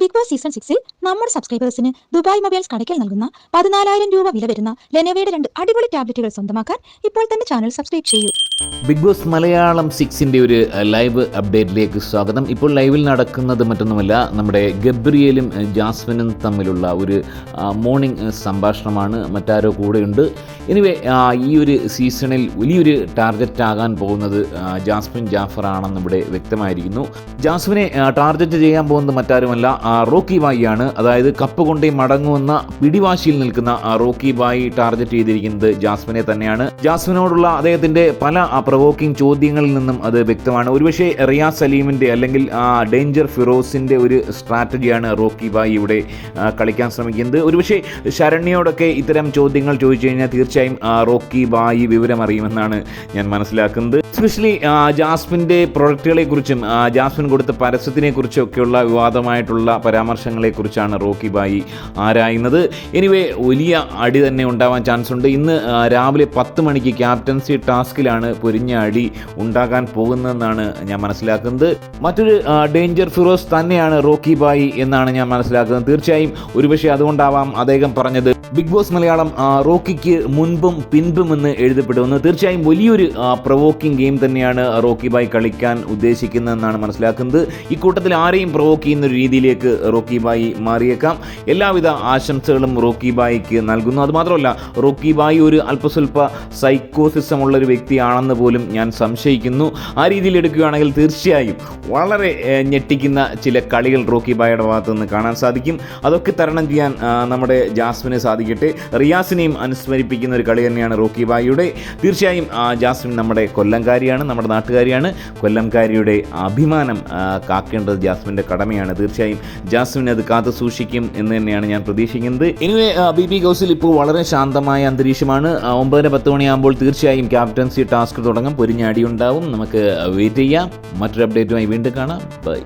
Big boss season സിക്സിൽ നമ്മുടെ സബ്സ്ക്രൈബേഴ്സിന് Dubai mobiles Kadakkal നൽകുന്ന പതിനാലായിരം രൂപ വില വരുന്ന ലെനോവയുടെ രണ്ട് അടിപൊളി ടാബ്ലറ്റുകൾ സ്വന്തമാക്കാൻ ഇപ്പോൾ തന്നെ ചാനൽ സബ്സ്ക്രൈബ് ചെയ്യൂ. ബിഗ് ബോസ് മലയാളം സിക്സിന്റെ ഒരു ലൈവ് അപ്ഡേറ്റിലേക്ക് സ്വാഗതം. ഇപ്പോൾ ലൈവിൽ നടക്കുന്നത് മറ്റൊന്നുമല്ല നമ്മുടെ ഗബ്രിയലും ജാസ്മിനും തമ്മിലുള്ള ഒരു മോർണിംഗ് സംഭാഷണമാണ്. മറ്റാരോ കൂടെയുണ്ട്. എനിവേ ഈ ഒരു സീസണിൽ വലിയൊരു ടാർഗറ്റ് ആകാൻ പോകുന്നത് ജാസ്മിൻ ജാഫർ ആണെന്ന് ഇവിടെ വ്യക്തമായിരിക്കുന്നു. ജാസ്മിനെ ടാർഗറ്റ് ചെയ്യാൻ പോകുന്നത് മറ്റാരുമല്ല റോക്കി ബായിയാണ്. അതായത് കപ്പ് കൊണ്ടേ മടങ്ങുമെന്ന പിടിവാശിയിൽ നിൽക്കുന്ന റോക്കി ബായി ടാർഗറ്റ് ചെയ്തിരിക്കുന്നത് ജാസ്മിനെ തന്നെയാണ്. ജാസ്മിനോടുള്ള അദ്ദേഹത്തിന്റെ പല പ്രവോക്കിംഗ് ചോദ്യങ്ങളിൽ നിന്നും അത് വ്യക്തമാണ്. ഒരുപക്ഷെ റിയാസ് സലീമിന്റെ അല്ലെങ്കിൽ ഡേഞ്ചർ ഫിറോസിന്റെ ഒരു സ്ട്രാറ്റജിയാണ് റോക്കി ബായി ഇവിടെ കളിക്കാൻ ശ്രമിക്കുന്നത്. ഒരുപക്ഷെ ശരണ്യോടൊക്കെ ഇത്തരം ചോദ്യങ്ങൾ ചോദിച്ചു കഴിഞ്ഞാൽ തീർച്ചയായും റോക്കി ബായി വിവരം അറിയുമെന്നാണ് ഞാൻ മനസ്സിലാക്കുന്നത്. എസ്പെഷ്യലി ജാസ്മിന്റെ പ്രൊഡക്റ്റുകളെ കുറിച്ചും ജാസ്മിൻ കൊടുത്ത പരസ്യത്തിനെ കുറിച്ചും ഒക്കെയുള്ള വിവാദമായിട്ടുള്ള പരാമർശങ്ങളെ കുറിച്ചാണ് റോക്കി ബായി ആരായുന്നത്. എനിവേ വലിയ അടി തന്നെ ഉണ്ടാവാൻ ചാൻസ് ഉണ്ട് ഇന്ന് രാവിലെ പത്ത് മണിക്ക് ക്യാപ്റ്റൻസി ടാസ്കിലാണ് പൊരിഞ്ഞ അടി ഉണ്ടാകാൻ പോകുന്നതെന്നാണ് ഞാൻ മനസ്സിലാക്കുന്നത്. മറ്റൊരു ഡേഞ്ചർ ഫിറോസ് തന്നെയാണ് റോക്കി ബായി എന്നാണ് ഞാൻ മനസ്സിലാക്കുന്നത്. തീർച്ചയായും ഒരുപക്ഷെ അതുകൊണ്ടാവാം അദ്ദേഹം പറഞ്ഞത്. ബിഗ് ബോസ് മലയാളം റോക്കിക്ക് മുൻപും പിൻപും എന്ന് എഴുതപ്പെടുമെന്ന് തീർച്ചയായും വലിയൊരു പ്രവോക്കിംഗ് ഗെയിം തന്നെയാണ് റോക്കി ബായി കളിക്കാൻ ഉദ്ദേശിക്കുന്നതെന്നാണ് മനസ്സിലാക്കുന്നത്. ഇക്കൂട്ടത്തിൽ ആരെയും പ്രൊവോക്ക് ചെയ്യുന്ന ഒരു രീതിയിലേക്ക് റോക്കി ബായി മാറിയേക്കാം. എല്ലാവിധ ആശംസകളും റോക്കി ബായിക്ക് നൽകുന്നു. അതുമാത്രമല്ല റോക്കി ബായി ഒരു അല്പസ്വല്പ സൈക്കോസിസം ഉള്ള ഒരു വ്യക്തിയാണെന്ന് പോലും ഞാൻ സംശയിക്കുന്നു. ആ രീതിയിൽ എടുക്കുകയാണെങ്കിൽ തീർച്ചയായും വളരെ ഞെട്ടിക്കുന്ന ചില കളികൾ റോക്കി ഭാഗത്തു നിന്ന് കാണാൻ സാധിക്കും. അതൊക്കെ തരണം ചെയ്യാൻ നമ്മുടെ ജാസ്മിന് സാധിക്കട്ടെ. റിയാസിനെയും അനുസ്മരിപ്പിക്കുന്ന ഒരു കളി തന്നെയാണ് റോക്കി ബായിയുടെ. തീർച്ചയായും ആ, ജാസ്മിൻ നമ്മുടെ കൊല്ലംകാരിയാണ് നമ്മുടെ നാട്ടുകാരിയാണ്. കൊല്ലംകാരിയുടെ അഭിമാനം കാക്കേണ്ടത് ജാസ്മിന്റെ കടമയാണ്. തീർച്ചയായും ജാസ്മിൻ അത് കാത്തു സൂക്ഷിക്കും എന്ന് തന്നെയാണ് ഞാൻ പ്രതീക്ഷിക്കുന്നത്. എനിവേ ബി പി കൗസിൽ ഇപ്പോൾ വളരെ ശാന്തമായ അന്തരീക്ഷമാണ്. ഒമ്പതര പത്ത് മണിയാകുമ്പോൾ തീർച്ചയായും ക്യാപ്റ്റൻസി ടാസ്ക് തുടങ്ങും. പൊരിഞ്ഞാടി ഉണ്ടാവും നമുക്ക് വെയിറ്റ് ചെയ്യാം. മറ്റൊരു അപ്ഡേറ്റുമായി വീണ്ടും കാണാം. ബൈ